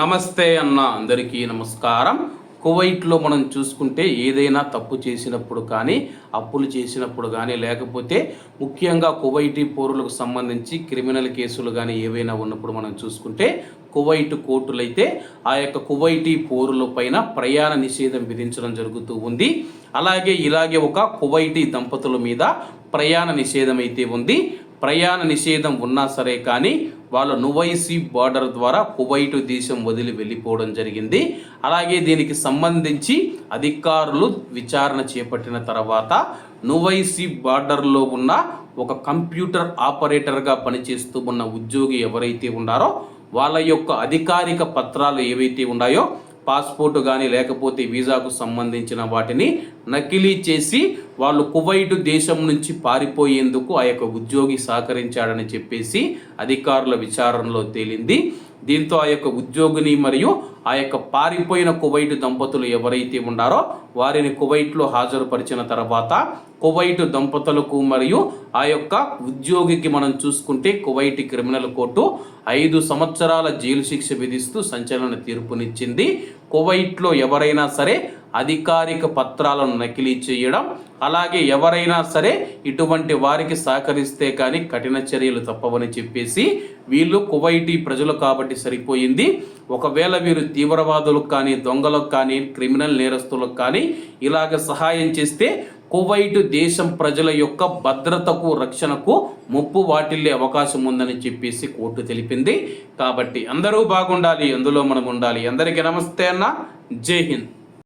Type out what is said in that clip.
నమస్తే అన్న అందరికీ నమస్కారం. కువైట్లో మనం చూసుకుంటే ఏదైనా తప్పు చేసినప్పుడు కానీ అప్పులు చేసినప్పుడు కానీ లేకపోతే ముఖ్యంగా కువైటీ పౌరులకు సంబంధించి క్రిమినల్ కేసులు కానీ ఏవైనా ఉన్నప్పుడు మనం చూసుకుంటే కువైట్ కోర్టులైతే ఆ యొక్క కువైటీ పౌరుల పైన ప్రయాణ నిషేధం విధించడం జరుగుతూ ఉంది. అలాగే ఇలాగే ఒక కువైటీ దంపతుల మీద ప్రయాణ నిషేధం అయితే ఉంది. ప్రయాణ నిషేధం ఉన్నా సరే కానీ వాళ్ళు నువైసీ బార్డర్ ద్వారా కువైటు దేశం వదిలి వెళ్ళిపోవడం జరిగింది. అలాగే దీనికి సంబంధించి అధికారులు విచారణ చేపట్టిన తర్వాత నువైసీ బార్డర్లో ఉన్న ఒక కంప్యూటర్ ఆపరేటర్గా పనిచేస్తూ ఉన్న ఉద్యోగి ఎవరైతే ఉన్నారో వాళ్ళ యొక్క అధికారిక పత్రాలు ఏవైతే ఉన్నాయో పాస్పోర్ట్ కానీ లేకపోతే వీసాకు సంబంధించిన వాటిని నకిలీ చేసి వాళ్ళు కువైట్ దేశం నుంచి పారిపోయేందుకు ఆ యొక్క ఉద్యోగి సహకరించాడని చెప్పేసి అధికారుల విచారణలో తేలింది. దీంతో ఆ యొక్క ఉద్యోగిని మరియు ఆ యొక్క పారిపోయిన కువైట్ దంపతులు ఎవరైతే ఉన్నారో వారిని కువైట్లో హాజరుపరిచిన తర్వాత కువైట్ దంపతులకు మరియు ఆ యొక్క ఉద్యోగికి మనం చూసుకుంటే కువైట్ క్రిమినల్ కోర్టు ఐదు సంవత్సరాల జైలు శిక్ష విధిస్తూ సంచలన తీర్పునిచ్చింది. కువైట్లో ఎవరైనా సరే అధికారిక పత్రాలను నకిలీ చేయడం అలాగే ఎవరైనా సరే ఇటువంటి వారికి సహకరిస్తే కానీ కఠిన చర్యలు తప్పవని చెప్పేసి వీళ్ళు కువైటీ ప్రజలు కాబట్టి సరిపోయింది. ఒకవేళ వీరు తీవ్రవాదులకు కానీ దొంగలకు కానీ క్రిమినల్ నేరస్తులకు కానీ ఇలాగ సహాయం చేస్తే కువైట్ దేశం ప్రజల యొక్క భద్రతకు రక్షణకు ముప్పు వాటిల్లే అవకాశం ఉందని చెప్పేసి కోర్టు తెలిపింది. కాబట్టి అందరూ బాగుండాలి అందులో మనం ఉండాలి. అందరికీ నమస్తే అన్న. జై హింద్.